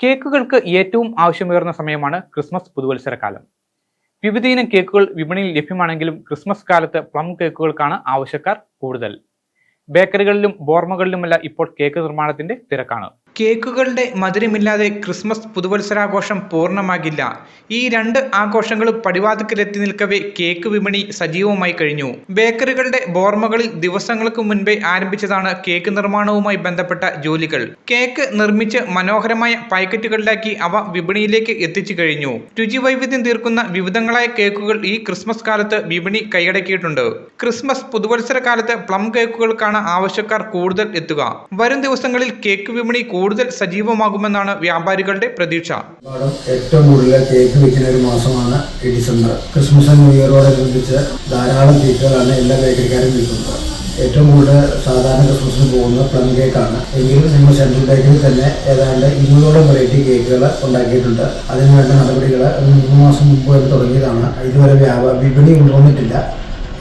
കേക്കുകൾക്ക് ഏറ്റവും ആവശ്യമേറുന്ന സമയമാണ് ക്രിസ്മസ് പുതുവത്സര കാലം വിവിധ ഇനം കേക്കുകൾ വിപണിയിൽ ലഭ്യമാണെങ്കിലും ക്രിസ്മസ് കാലത്ത് പ്ലം കേക്കുകൾക്കാണ് ആവശ്യക്കാർ കൂടുതൽ. ബേക്കറികളിലും ബോർമകളിലുമല്ല ഇപ്പോൾ കേക്ക് നിർമ്മാണത്തിന്റെ തിരക്കാണ്. കേക്കുകളുടെ മധുരമില്ലാതെ ക്രിസ്മസ് പുതുവത്സരാഘോഷം പൂർണമാകില്ല. ഈ രണ്ട് ആഘോഷങ്ങളും പടിവാതിക്കലെത്തി നിൽക്കവേ കേക്ക് വിപണി സജീവമായി കഴിഞ്ഞു. ബേക്കറികളുടെ ബോർമകളിൽ ദിവസങ്ങൾക്ക് മുൻപേ ആരംഭിച്ചതാണ് കേക്ക് നിർമ്മാണവുമായി ബന്ധപ്പെട്ട ജോലികൾ. കേക്ക് നിർമ്മിച്ച് മനോഹരമായ പാക്കറ്റുകളിലാക്കി അവ വിപണിയിലേക്ക് എത്തിച്ചു കഴിഞ്ഞു. രുചി വൈവിധ്യം തീർക്കുന്ന വിവിധങ്ങളായ കേക്കുകൾ ഈ ക്രിസ്മസ് കാലത്ത് വിപണി കൈയടക്കിയിട്ടുണ്ട്. ക്രിസ്മസ് പുതുവത്സര കാലത്ത് പ്ലം കേക്കുകൾക്കാണ് ആവശ്യക്കാർ കൂടുതൽ എത്തുക. വരും ദിവസങ്ങളിൽ കേക്ക് വിപണി കൂടുതൽ സജീവമാകുമെന്നാണ് വ്യാപാരികളുടെ പ്രതീക്ഷ. ഏറ്റവും കൂടുതൽ കേക്ക് വിൽക്കുന്ന ഒരു മാസമാണ് ഈ ഡിസംബർ. ക്രിസ്മസ് ന്യൂ ഇയറോടനുബന്ധിച്ച് ധാരാളം കേക്കുകളാണ് എല്ലാ ബേക്കറിക്കാരും വിൽക്കുന്നത്. ഏറ്റവും കൂടുതൽ സാധാരണ ക്രിസ്മസിന് പോകുന്നത് പ്ലം കേക്കാണ്. എങ്കിലും നമ്മൾ സെൻട്രൽ ബേക്കറിൽ തന്നെ ഏതാണ്ട് ഇരുന്നൂറോളം വെറൈറ്റി കേക്കുകൾ ഉണ്ടാക്കിയിട്ടുണ്ട്. അതിന് വേണ്ട നടപടികൾ മൂന്ന് മാസം മുമ്പ് തന്നെ തുടങ്ങിയതാണ്. ഇതുവരെ വ്യാപാര വിപണി കൊണ്ടുവന്നിട്ടില്ല.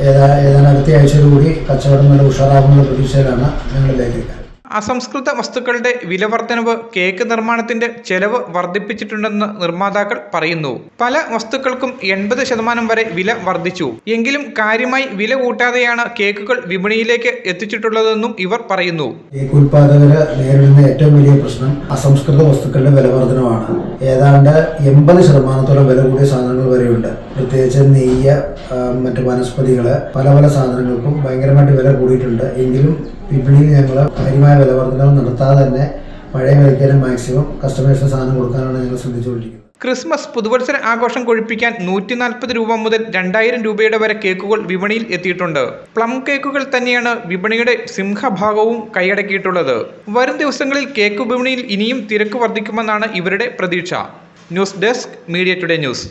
ഏതാ ഏതാണ്ട് അടുത്ത ആഴ്ചയോടുകൂടി കച്ചവടം നല്ല ഉഷാറാകുന്ന പ്രതീക്ഷയിലാണ് ഞങ്ങൾ ബേക്കറിക്കാർ അസംസ്കൃത വസ്തുക്കളുടെ വിലവർദ്ധനവ് കേക്ക് നിർമ്മാണത്തിന്റെ ചെലവ് വർദ്ധിപ്പിച്ചിട്ടുണ്ടെന്ന് നിർമ്മാതാക്കൾ പറയുന്നു. പല വസ്തുക്കൾക്കും എൺപത് ശതമാനം വരെ വില വർദ്ധിച്ചു. എങ്കിലും കാര്യമായി വില കൂട്ടാതെയാണ് കേക്കുകൾ വിപണിയിലേക്ക് എത്തിച്ചിട്ടുള്ളതെന്നും ഇവർ പറയുന്നു. കേക്ക് ഉൽപാദകർ നേരിടുന്ന ഏറ്റവും വലിയ പ്രശ്നം അസംസ്കൃത വസ്തുക്കളുടെ വിലവർധനമാണ് ഏതാണ്ട് എൺപത് ശതമാനത്തോളം വില കൂടിയ സാധനങ്ങൾ വരെയുണ്ട്. പ്രത്യേകിച്ച് നെയ്യ് മറ്റു വനസ്പതികൾ പല പല സാധനങ്ങൾക്കും ഭയങ്കരമായിട്ട് വില കൂടിയിട്ടുണ്ട്. എങ്കിലും വിപണിയിൽ ഞങ്ങൾ കാര്യമായ വിലവർദ്ധനകൾ നടത്താതെ തന്നെ പഴയ വിലയ്ക്ക് മാക്സിമം കസ്റ്റമേഴ്സിന് സാധനം കൊടുക്കാനാണ് ഞങ്ങൾ ശ്രദ്ധിച്ചുകൊണ്ടിരിക്കുന്നത് ക്രിസ്മസ് പുതുവത്സര ആഘോഷം കൊഴിപ്പിക്കാൻ നൂറ്റി നാൽപ്പത് രൂപ മുതൽ രണ്ടായിരം രൂപയുടെ വരെ കേക്കുകൾ വിപണിയിൽ എത്തിയിട്ടുണ്ട്. പ്ലം കേക്കുകൾ തന്നെയാണ് വിപണിയുടെ സിംഹഭാഗവും കൈയടക്കിയിട്ടുള്ളത്. വരും ദിവസങ്ങളിൽ കേക്ക് വിപണിയിൽ ഇനിയും തിരക്ക് വർദ്ധിക്കുമെന്നാണ് ഇവരുടെ പ്രതീക്ഷ. News desk media today news.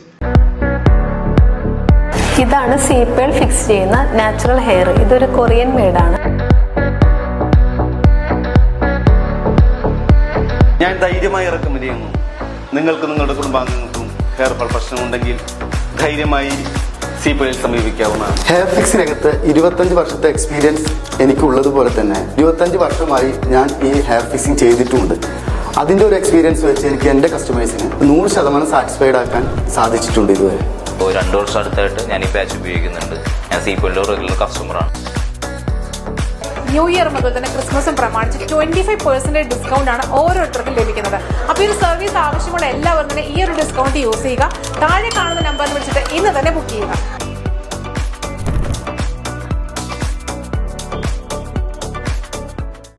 ഇതാണ് സീപ്പേൾ ഫിക്സ് ചെയ്യുന്ന നാച്ചുറൽ ഹെയർ ഇതൊരു കൊറിയൻ മെയ്ഡാണ് ഞാൻ ധൈര്യമായി ഇറക്കുമതി ചെയ്യുന്നു നിങ്ങൾക്ക് നിങ്ങളുടെ കുടുംബാംഗങ്ങൾക്കും ഹെയർ ഫാൾ പ്രശ്നമുണ്ടെങ്കിൽ ധൈര്യമായി സീപ്പയിൽ സമീപിക്കാവുന്നതാണ്. ഹെയർ ഫിക്സിനകത്ത് ഇരുപത്തഞ്ച് വർഷത്തെ എക്സ്പീരിയൻസ് എനിക്കുള്ളതുപോലെ തന്നെ ഇരുപത്തഞ്ച് വർഷമായി ഞാൻ ഈ ഹെയർ ഫിക്സിങ് ചെയ്തിട്ടുമുണ്ട് അതിന്റെ ഒരു എക്സ്പീരിയൻസ് വെച്ച് എനിക്ക് എന്റെ കസ്റ്റമേഴ്സിന് നൂറ് ശതമാനം സാറ്റിസ്ഫൈഡ് ആക്കാൻ സാധിച്ചിട്ടുണ്ട് ഇതുവരെ. ഇപ്പോൾ രണ്ട് വർഷം അടുത്തായിട്ട് ഞാൻ ഈ പാച്ച് ഉപയോഗിക്കുന്നുണ്ട് ഞാൻ സീപ്പോയിലെ റെഗുലർ കസ്റ്റമറാണ് ന്യൂ ഇയർ മുതൽ തന്നെ ക്രിസ്മസും പ്രമാണിച്ച് ട്വന്റി ഫൈവ് പെർസെന്റേജ് ഡിസ്കൗണ്ട് ആണ് ഓരോരുത്തർക്കും ലഭിക്കുന്നത്. അപ്പോൾ ഈ ഒരു സർവീസ് ആവശ്യമുള്ള എല്ലാവരും തന്നെ ഈ ഒരു ഡിസ്കൗണ്ട് യൂസ് ചെയ്യുക. താഴെ കാണുന്ന നമ്പറിൽ വിളിച്ചിട്ട് ഇന്ന് തന്നെ ബുക്ക് ചെയ്യുക.